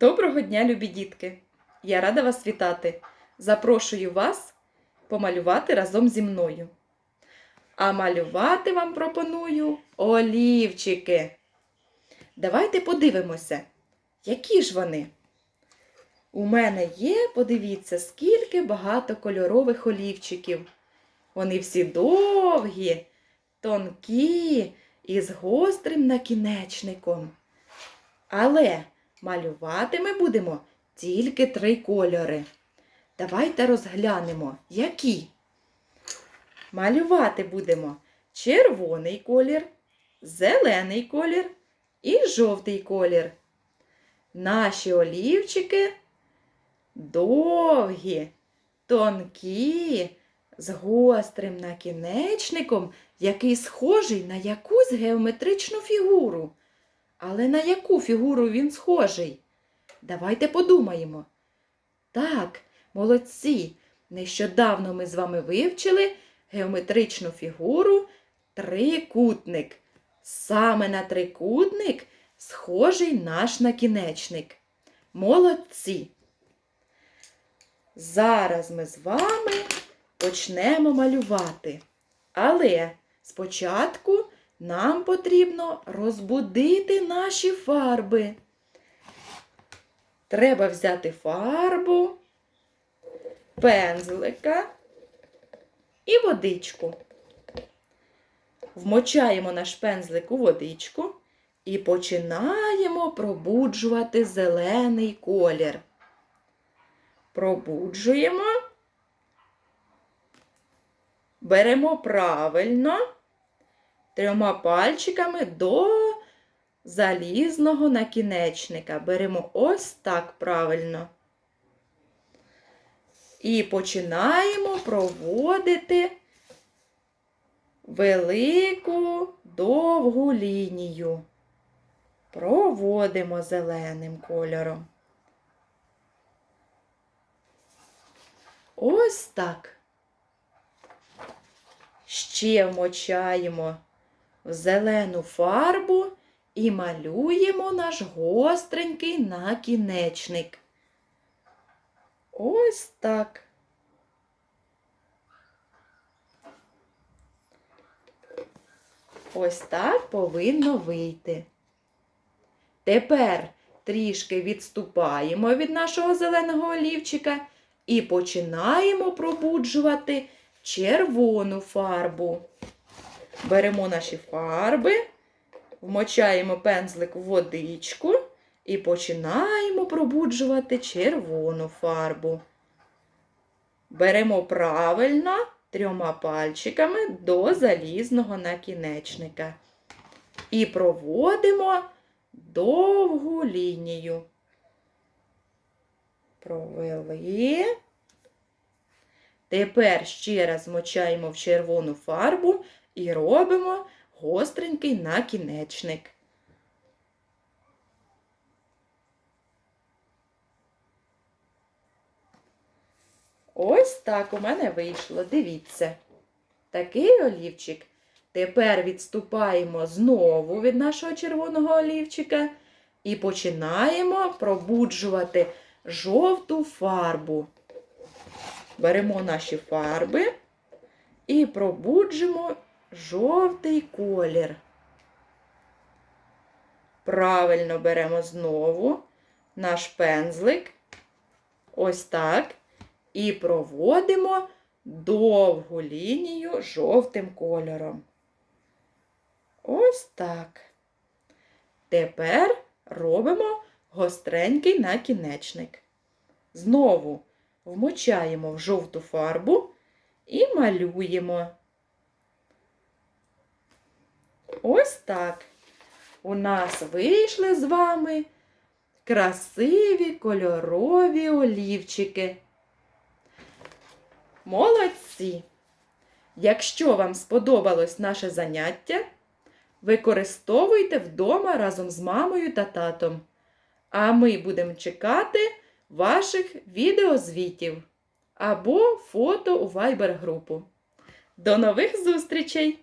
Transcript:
Доброго дня, любі дітки! Я рада вас вітати. Запрошую вас помалювати разом зі мною. А малювати вам пропоную олівчики. Давайте подивимося, які ж вони. У мене є, подивіться, скільки багато кольорових олівчиків. Вони всі довгі, тонкі і з гострим накінечником. Але малювати ми будемо тільки три кольори. Давайте розглянемо, які. Малювати будемо червоний колір, зелений колір і жовтий колір. Наші олівчики довгі, тонкі, з гострим накінечником, який схожий на якусь геометричну фігуру. Але на яку фігуру він схожий? Давайте подумаємо. Так, молодці. Нещодавно ми з вами вивчили геометричну фігуру трикутник. Саме на трикутник схожий наш накінечник. Молодці. Зараз ми з вами почнемо малювати. Але спочатку нам потрібно розбудити наші фарби. Треба взяти фарбу, пензлика і водичку. Вмочаємо наш пензлик у водичку і починаємо пробуджувати зелений колір. Пробуджуємо. Беремо правильно трьома пальчиками до залізного накінечника. Беремо ось так правильно. І починаємо проводити велику довгу лінію. Проводимо зеленим кольором. Ось так. Ще вмочаємо в зелену фарбу і малюємо наш гостренький накінечник. Ось так. Ось так повинно вийти. Тепер трішки відступаємо від нашого зеленого олівчика і починаємо пробуджувати червону фарбу. Беремо наші фарби, вмочаємо пензлик в водичку і починаємо пробуджувати червону фарбу. Беремо правильно трьома пальчиками до залізного накінечника. І проводимо довгу лінію. Провели. Тепер ще раз мочаємо в червону фарбу і робимо гостренький накінечник. Ось так у мене вийшло. Дивіться. Такий олівчик. Тепер відступаємо знову від нашого червоного олівчика і починаємо пробуджувати жовту фарбу. Беремо наші фарби і пробуджимо жовтий колір. Правильно беремо знову наш пензлик. Ось так. І проводимо довгу лінію жовтим кольором. Ось так. Тепер робимо гостренький накінечник. Знову вмочаємо в жовту фарбу і малюємо. Ось так. У нас вийшли з вами красиві кольорові олівчики. Молодці! Якщо вам сподобалось наше заняття, використовуйте вдома разом з мамою та татом. А ми будемо чекати ваших відеозвітів або фото у Viber групу. До нових зустрічей!